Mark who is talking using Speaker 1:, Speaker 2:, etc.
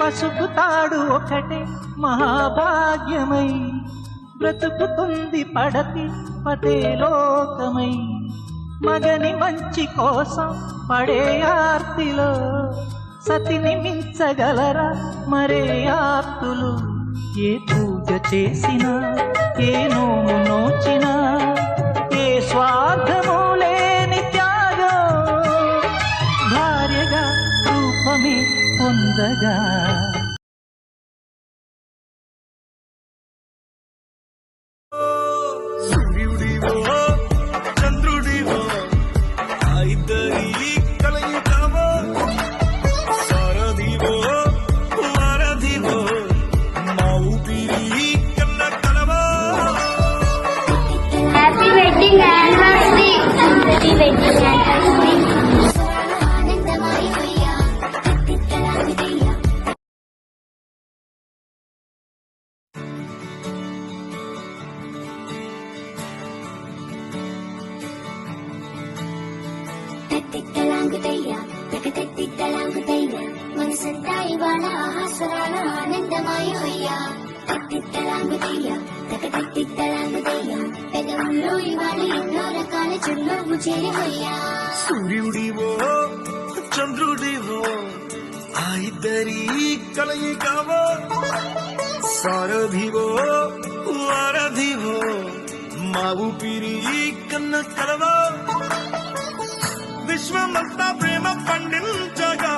Speaker 1: పసుపు తాడు ఒకటే మహాభాగ్యమై. బ్రతుకుతుంది పడతి పదే లోకమై. మగని మంచి కోసం పడే ఆర్తిలో సతిని మించగలరా మరే ఆర్తులు? ఏ పూజ చేసినా ఏ నోము నోచినా ఏ
Speaker 2: స్వార్థ लगा మనసంతా ఇవాళ ఆహాస్వరాల ఆనందమయ్యా తట్టిత్తలాంగుతయ్యా తకతట్టిత్తలాంగుతయ్యా పెదవుల్లో ఇవాళ ఎన్నో రకాల చిరునవ్వు చేరిపోయా
Speaker 3: సూర్యుడివో చంద్రుడివో ఆ ఇద్దరి కలయికవో సారథివో వారధివో మా ఊపిరి కన్న కలవో విశ్వమంతా ప్రేమ పండించగా.